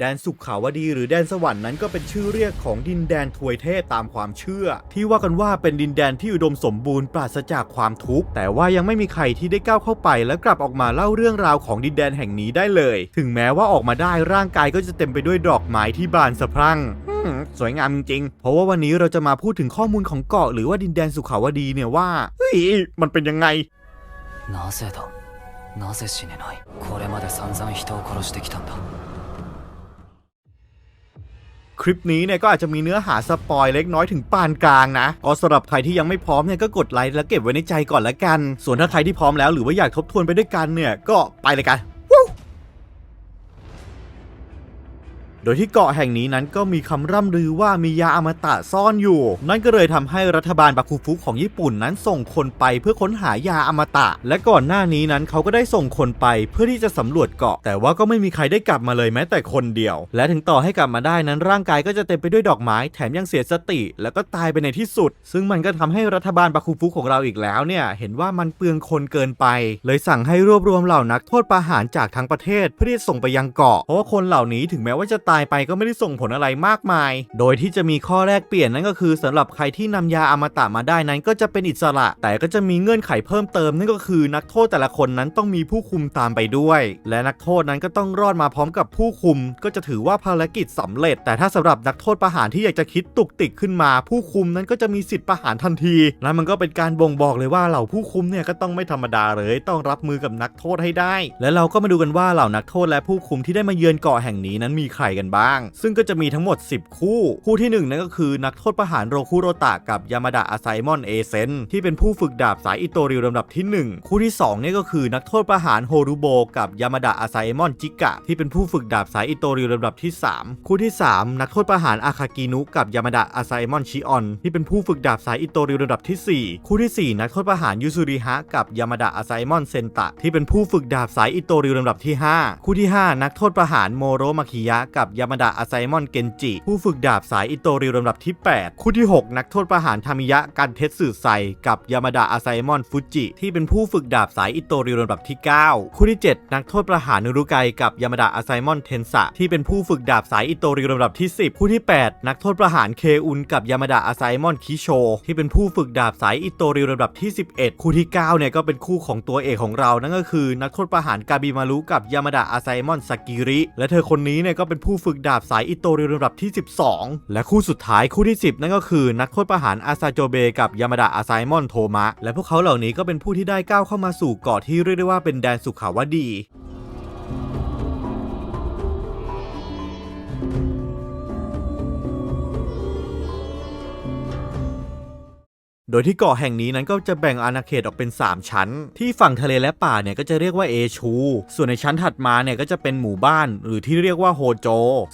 แดนสุขขาวดีหรือแดนสวรรค์นั้นก็เป็นชื่อเรียกของดินแดนทวยเทพตามความเชื่อ ที่ว่ากันว่าเป็นดินแดนที่อุดมสมบูรณ์ปราศจากความทุกข์ แต่ว่ายังไม่มีใครที่ได้ก้าวเข้าไป และกลับออกมาเล่าเรื่องราวของดินแดนแห่งนี้ได้เลย ถึงแม้ว่าออกมาได้ร่างกายก็จะเต็มไปด้วยดอกไม้ที่บานสะพรั่งอืมสวยงามจริงๆ เพราะว่าวันนี้เราจะมาพูดถึงข้อมูลของเกาะหรือว่าดินแดนสุขาวดีเนี่ยว่าเฮ้ยมันเป็นยังไง なぜだなぜ死ねないこれまで散々人を殺してきたんだ คลิปนี้เนี่ยก็อาจจะมีเนื้อหาสปอยเล็กน้อยถึงปานกลางนะก็สำหรับใครที่ยังไม่พร้อมเนี่ยก็กดไลค์แล้วเก็บไว้ในใจก่อนละกัน ส่วนถ้าใครที่พร้อมแล้วหรือว่าอยากทบทวนไปด้วยกันเนี่ยก็ไปเลยกัน โดยที่เกาะแห่งนี้นั้นก็มีคำร่ำลือว่ามียาอมตะซ่อนอยู่ นั่นก็เลยทำให้รัฐบาลบาคุฟุของญี่ปุ่นนั้นส่งคนไปเพื่อค้นหายาอมตะ และก่อนหน้านี้นั้นเขาก็ได้ส่งคนไปเพื่อที่จะสำรวจเกาะ แต่ว่าก็ไม่มีใครได้กลับมาเลยแม้แต่คนเดียว และถึงต่อให้กลับมาได้นั้นร่างกายก็จะเต็มไปด้วยดอกไม้แถมยังเสียสติ แล้วก็ตายไปในที่สุด ซึ่งมันก็ทำให้รัฐบาลบาคุฟุของเราอีกแล้วเนี่ยเห็นว่ามันเปลืองคนเกินไป เลยสั่งให้รวบรวมเหล่านักโทษประหารจากทั้งประเทศเพื่อที่จะส่งไปยังเกาะเพราะว่าคนเหล่านี้ถึงแม้ว่าจะตายายไปก็ไม่ได้ส่งผลอะไรมากมาย โดยที่จะมีข้อแรกเปลี่ยนนั่นก็คือสำหรับใครที่นำยาอมตะมาได้นั้นก็จะเป็นอิสระ แต่ก็จะมีเงื่อนไขเพิ่มเติมนั่นก็คือนักโทษแต่ละคนนั้นต้องมีผู้คุมตามไปด้วย และนักโทษนั้นก็ต้องรอดมาพร้อมกับผู้คุม ก็จะถือว่าภารกิจสำเร็จ แต่ถ้าสำหรับนักโทษประหารที่อยากจะคิดตุกติกขึ้นมา ผู้คุมนั้นก็จะมีสิทธิ์ประหารทันที และมันก็เป็นการบ่งบอกเลยว่าเหล่าผู้คุมเนี่ยก็ต้องไม่ธรรมดาเลยต้องรับมือกับนักโทษให้ได้ และเราก็มาดูกันว่าเหล่านักโทษและผู้คุมที่ได้มาเยือนเกาะแห่งนี้นั้นมีใครกันบ้าง ซึ่งก็จะมีทั้งหมด 10 คู่ คู่ที่หนึ่งนั่นก็คือนักโทษประหารโรคุโรตะกับยามาดะอาไซมอนเอเซนที่เป็นผู้ฝึกดาบสายอิโตริวลำดับที่ 1 คู่ที่2นี่ก็คือนักโทษประหารโฮรุโบกับยามาดะอาไซมอนจิกะ ที่เป็นผู้ฝึกดาบสายอิโตริวลำดับที่ 3 คู่ที่ 3 นักโทษประหารอาคากินุกับยามาดะอาไซมอนชิออนที่เป็นผู้ฝึกดาบสายอิโตริวลำดับทีสี่4 คู่ทีสี่ 4 นักโทษประหารยูซุริฮะกับยามาดะอาไซมอนเซนตะ ที่เป็นผู้ฝึกดาบสายอิโตริวลำดับที่ 5 คู่ที่ 5 นักโทษประหารโมโรมาคิยะกับยามาดะอาไซมอนเกนจิ ผู้ฝึกดาบสายอิโตริลำดับที่ 8 คู่ที่ 6 นักโทษประหารทามิยะกันเทสึไซกับยามาดะอาไซมอนฟุจิ ที่เป็นผู้ฝึกดาบสายอิโตริลำดับที่ 9 คู่ที่ 7 นักโทษประหารนุรุไกกับยามาดะอาไซมอนเทนสะที่เป็นผู้ฝึกดาบสายอิโตริลำดับที่ 10 คู่ที่ 8 นักโทษประหารเคอุนกับยามาดะอาไซมอนคิโช ที่เป็นผู้ฝึกดาบสายอิโตริลำดับที่ 11 คู่ที่ 9 เนี่ยก็เป็นคู่ของตัวเอกของเรานั่นก็คือ นักโทษประหารกาบิมารุกับยามาดะอาไซมอนสกิริ และเธอคนนี้เนี่ยก็เป็นผู้ฝึกดาบสายอิโตริวลำดับที่ 12 และคู่สุดท้ายคู่ที่ 10 นั่นก็คือ นักโทษประหารอาซาโจเบกับยามาดะอาไซมอนโทมะ และพวกเขาเหล่านี้ก็เป็นผู้ที่ได้ก้าวเข้ามาสู่เกาะที่เรียกได้ว่าเป็นแดนสุขาวดี โดยที่เกาะแห่งนี้นั้นก็จะแบ่งอาณาเขตออกเป็น 3 ชั้น ที่ฝั่งทะเลและป่าเนี่ยก็จะเรียกว่าเอชู ส่วนในชั้นถัดมาเนี่ยก็จะเป็นหมู่บ้าน หรือที่เรียกว่าโฮโจ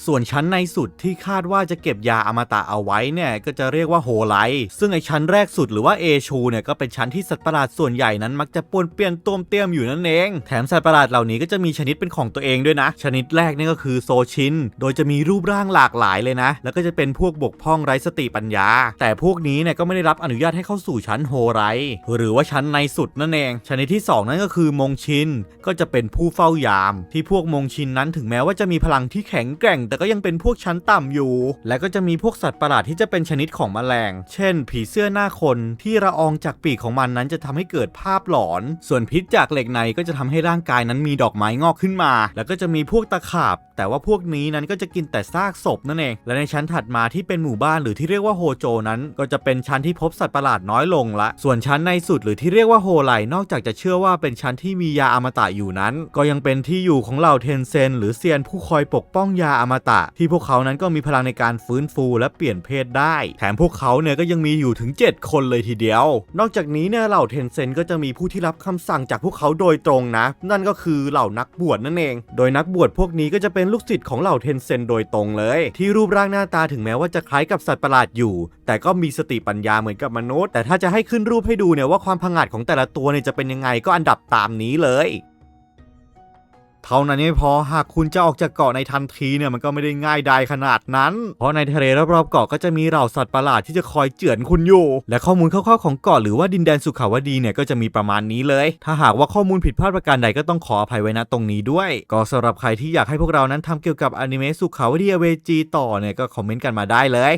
ส่วนชั้นในสุดที่คาดว่าจะเก็บยาอมตะเอาไว้เนี่ยก็จะเรียกว่าโฮไลซึ่งไอชั้นแรกสุดหรือว่าเอชูเนี่ยก็เป็นชั้นที่สัตว์ประหลาดส่วนใหญ่นั้นมักจะปวนเปี้ยนต้มเตี้ยมอยู่นั่นเอง แถมสัตว์ประหลาดเหล่านี้ก็จะมีชนิดเป็นของตัวเองด้วยนะ ชนิดแรกนี่ก็คือโซชิน โดยจะมีรูปร่างหลากหลายเลยนะ แล้วก็จะเป็นพวกบกพร่องไร้สติปัญญา แต่พวกนี้เนี่ยก็ไม่ได้รับอนุญาตให้เข้าาสู่ชั้นโฮไร หรือว่าชั้นในสุดนั่นเอง ชนิดที่ 2 นั่นก็คือมงชินก็จะเป็นผู้เฝ้ายาม ที่พวกมงชินนั้นถึงแม้ว่าจะมีพลังที่แข็งแกร่ง แต่ก็ยังเป็นพวกชั้นต่ำอยู่ และก็จะมีพวกสัตว์ประหลาดที่จะเป็นชนิดของแมลง เช่น ผีเสื้อหน้าคนที่ระอองจากปีกของมันนั้นจะทำให้เกิดภาพหลอน ส่วนพิษจากเหล็กในก็จะทำให้ร่างกายนั้นมีดอกไม้งอกขึ้นมา แล้วก็จะมีพวกตะขาบ แต่ว่าพวกนี้นั้นก็จะกินแต่ซากศพนั่นเอง และในชั้นถัดมาที่เป็นหมู่บ้านหรือที่เรียกว่าโฮโจนั้น ก็จะเป็นชั้นที่พบสัตว์ประหลาดน้อยลงละ ส่วนชั้นในสุดหรือที่เรียกว่าโฮไลนอกจากจะเชื่อว่าเป็นชั้นที่มียาอมตะอยู่นั้น ก็ยังเป็นที่อยู่ของเหล่าเทนเซนหรือเซียนผู้คอยปกป้องยาอมตะ ที่พวกเขานั้นก็มีพลังในการฟื้นฟูและเปลี่ยนเพศได้ แถมพวกเขาเนี่ยก็ยังมีอยู่ถึง 7 คนเลยทีเดียว นอกจากนี้เนี่ยเหล่าเทนเซนก็จะมีผู้ที่รับคำสั่งจากพวกเขาโดยตรงนะ นั่นก็คือเหล่านักบวชนั่นเอง โดยนักบวชพวกนี้ก็จะเป็นลูกศิษย์ของเหล่าเทนเซนโดยตรงเลย ที่รูปร่างหน้าตาถึงแม้ว่าจะคล้ายกับสัตว์ประหลาดอยู่ แต่ก็มีสติปัญญาเหมือนกับมนุษย์แต่ถ้าจะให้ขึ้นรูปให้ดูเนี่ยว่าความผงาดของแต่ละตัวเนี่ยจะเป็นยังไงก็อันดับตามนี้เลย เท่านั้นไม่พอหากคุณจะออกจากเกาะในทันทีเนี่ยมันก็ไม่ได้ง่ายดายขนาดนั้น เพราะในทะเลรอบๆเกาะก็จะมีเหล่าสัตว์ประหลาดที่จะคอยเจือนคุณอยู่ และข้อมูลคร่าวๆของเกาะหรือว่าดินแดนสุขาวดีเนี่ยก็จะมีประมาณนี้เลย ถ้าหากว่าข้อมูลผิดพลาดประการใดก็ต้องขออภัยไว้ณตรงนี้ด้วย ก็สำหรับใครที่อยากให้พวกเรานั้นทำเกี่ยวกับอนิเมะสุขาวดีเวจีต่อเนี่ยก็คอมเมนต์กันมาได้เลย